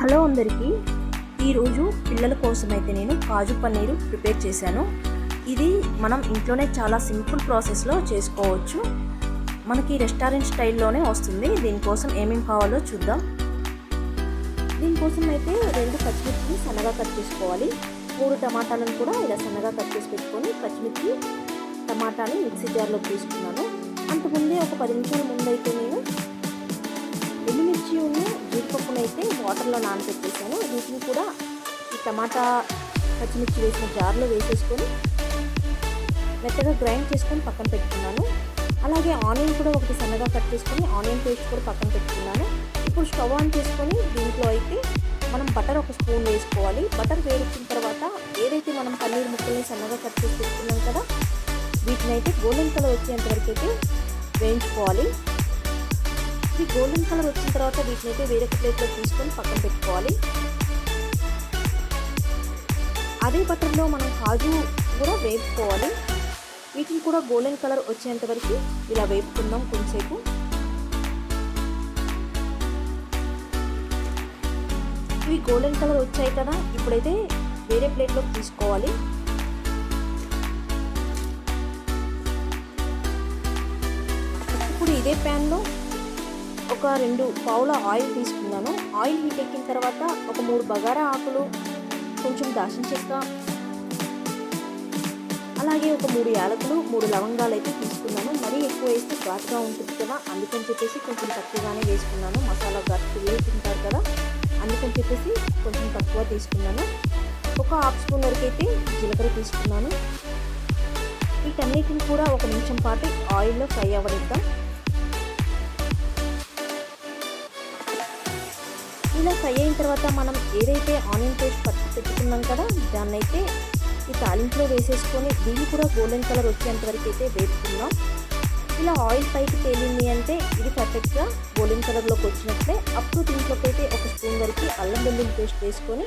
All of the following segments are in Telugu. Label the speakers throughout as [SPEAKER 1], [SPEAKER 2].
[SPEAKER 1] హలో అందరికీ. ఈరోజు పిల్లల కోసం అయితే నేను కాజు పన్నీరు ప్రిపేర్ చేశాను. ఇది మనం ఇంట్లోనే చాలా సింపుల్ ప్రాసెస్లో చేసుకోవచ్చు. మనకి రెస్టారెంట్ స్టైల్లోనే వస్తుంది. దీనికోసం ఏమేమి కావాలో చూద్దాం. దీనికోసం అయితే రెండు పచ్చిమిర్చిని సన్నగా కట్ చేసుకోవాలి. మూడు టమాటాలను కూడా ఇలా సన్నగా కట్ చేసి పెట్టుకొని పచ్చిమిర్చి టమాటాని మిక్సీ జార్లో తీసుకున్నాను అంతకుముందే ఒక పది నిమిషాల ముందైతే నేను ఎండుమిర్చి జీడిపప్పునైతే వాటర్లో నానబెట్టేసాను వీటిని కూడా ఈ టమాటా పచ్చిమిర్చి వేసిన జార్లో వేసేసుకొని మెత్తగా గ్రైండ్ చేసుకొని పక్కన పెట్టుకున్నాను. అలాగే ఆనియన్ కూడా ఒకటి సన్నగా కట్ చేసుకొని ఆనియన్ పేస్ట్ కూడా పక్కన పెట్టుకున్నాను. ఇప్పుడు స్టవ్ ఆన్ చేసుకొని దీంట్లో అయితే మనం బటర్ ఒక స్పూన్ వేసుకోవాలి. బటర్ వేడెక్కిన తర్వాత ఏదైతే మనం పన్నీర్ ముక్కల్ని సన్నగా కట్ చేసి పెట్టుకున్నాం కదా వీటిని అయితే గోల్డెన్ కలర్ వచ్చేంత వరకు అయితే వేయించుకోవాలి. ఈ గోల్డెన్ కలర్ వచ్చిన తర్వాత వీటిని అయితే వేరొక ప్లేట్లో తీసుకొని పక్కన పెట్టుకోవాలి. అదే బటర్లో మనం కాజు కూడా వేపుకోవాలి. వీటిని కూడా గోల్డెన్ కలర్ వచ్చేంత వరకు ఇలా వేపుకుందాం కొంచెంసేపు. ఇవి గోల్డెన్ కలర్ వచ్చాయి కదా ఇప్పుడైతే వేరే ప్లేట్లోకి తీసుకోవాలి. ఇప్పుడు ఇదే ప్యాన్లో ఒక రెండు పావుల ఆయిల్ తీసుకున్నాను. ఆయిల్ హీట్ ఎక్కిన తర్వాత ఒక మూడు బగారా ఆకులు కొంచెం దాచిన చెక్క అలాగే ఒక మూడు యాలకులు మూడు లవంగాలు అయితే తీసుకున్నాను. మరీ ఎక్కువ వేస్తే ఘాటుగా ఉంటుంది కదా అందుకని చెప్పేసి కొంచెం తక్కువగానే వేసుకున్నాను. మసాలా ఘాటు తింటారు కదా అందుకని చెప్పేసి కొంచెం తక్కువ తీసుకున్నాను. ఒక హాఫ్ స్పూన్ వరకు అయితే జీలకర్ర తీసుకున్నాను. వీటన్నిటిని కూడా ఒక నిమిషం పాటు ఆయిల్లో ఫ్రై అవ్వనిద్దాం. ఇలా ఫ్రై అయిన తర్వాత మనం ఏదైతే ఆనియన్ పేస్ట్ పట్టి పెట్టుకున్నాం కదా దాన్ని అయితే ఈ తాలింపులో వేసేసుకొని దీన్ని కూడా గోల్డెన్ కలర్ వచ్చేంత వరకు అయితే వేసుకుందాం ఇలా ఆయిల్ పైకి తేలింది అంటే ఇది పర్ఫెక్ట్గా గోల్డెన్ కలర్లోకి వచ్చినట్లే. అప్పుడు దీంట్లోకి అయితే ఒక స్పూన్ వరకు అల్లం వెల్లుల్లి పేస్ట్ వేసుకొని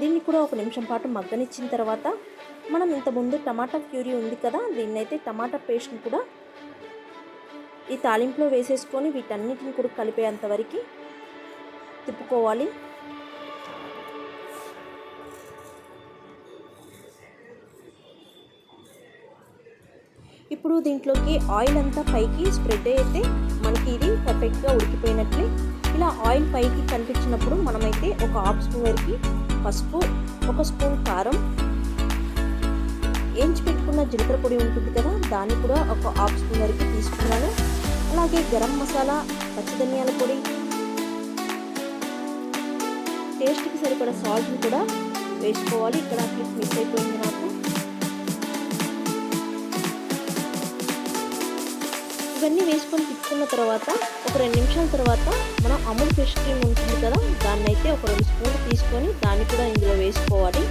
[SPEAKER 1] దీన్ని కూడా ఒక నిమిషం పాటు మగ్గనిచ్చిన తర్వాత మనం ఇంతకుముందు టమాటా ప్యూరీ ఉంది కదా దీన్ని అయితే టమాటా పేస్ట్ని కూడా ఈ తాలింపులో వేసేసుకొని వీటన్నిటిని కూడా కలిపేంత వరకు తిప్పుకోవాలి. ఇప్పుడు దీంట్లోకి ఆయిల్ అంతా పైకి స్ప్రెడ్ అయితే మనకి ఇది పర్ఫెక్ట్గా ఉడికిపోయినట్లే. ఇలా ఆయిల్ పైకి కనిపించినప్పుడు మనమైతే ఒక హాఫ్ స్పూన్ వరకు పసుపు ఒక స్పూన్ కారం ఏంచి పెట్టుకున్న జీలకర్ర పొడి ఉంటుంది కదా దాన్ని కూడా ఒక హాఫ్ స్పూన్ వరకు తీసుకున్నాను. అలాగే గరం మసాలా పచ్చిధనియాల పొడి టేస్ట్కి సరిపడా సాల్ట్ని కూడా వేసుకోవాలి. ఇక్కడ క్లిప్ మిస్ అయిపోయింది నాకు. ఇవన్నీ వేసుకొని తిప్పుకున్న తర్వాత ఒక రెండు నిమిషాల తర్వాత మనం అమూల్ ఫ్రెష్ క్రీమ్ ఉంటుంది కదా దాన్ని అయితే ఒక రెండు స్పూన్లు తీసుకొని దాన్ని కూడా ఇందులో వేసుకోవాలి.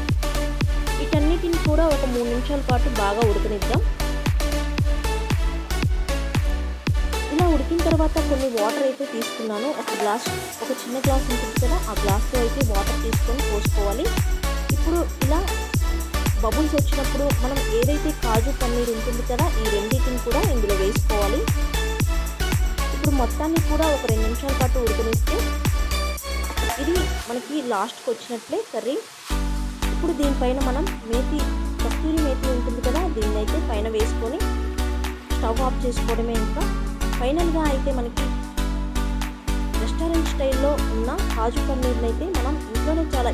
[SPEAKER 1] వీటన్నిటిని కూడా ఒక మూడు నిమిషాల పాటు బాగా ఉడకనిద్దాం. ఉడికిన తర్వాత కొన్ని వాటర్ అయితే తీసుకున్నాను. ఒక గ్లాస్ ఒక చిన్న గ్లాస్ ఉంటుంది కదా ఆ గ్లాస్లో అయితే వాటర్ తీసుకొని పోసుకోవాలి. ఇప్పుడు ఇలా బబుల్స్ వచ్చినప్పుడు మనం ఏదైతే కాజు పన్నీర్ ఉంటుంది కదా ఈ రెండింటిని కూడా ఇందులో వేసుకోవాలి. ఇప్పుడు మొత్తాన్ని కూడా ఒక రెండు నిమిషాల పాటు ఉడకనిస్తే ఇది మనకి లాస్ట్కి వచ్చినట్లే కర్రీ. ఇప్పుడు దీనిపైన మనం మేతి కస్తూరి మేతి ఉంటుంది కదా దీన్ని అయితే పైన వేసుకొని స్టవ్ ఆఫ్ చేసుకోవడమే ఇంకా. ఫైనల్గా అయితే మనకి రెస్టారెంట్ స్టైల్లో ఉన్న కాజు పన్నీర్ని అయితే మనం ఇంట్లోనే చాలా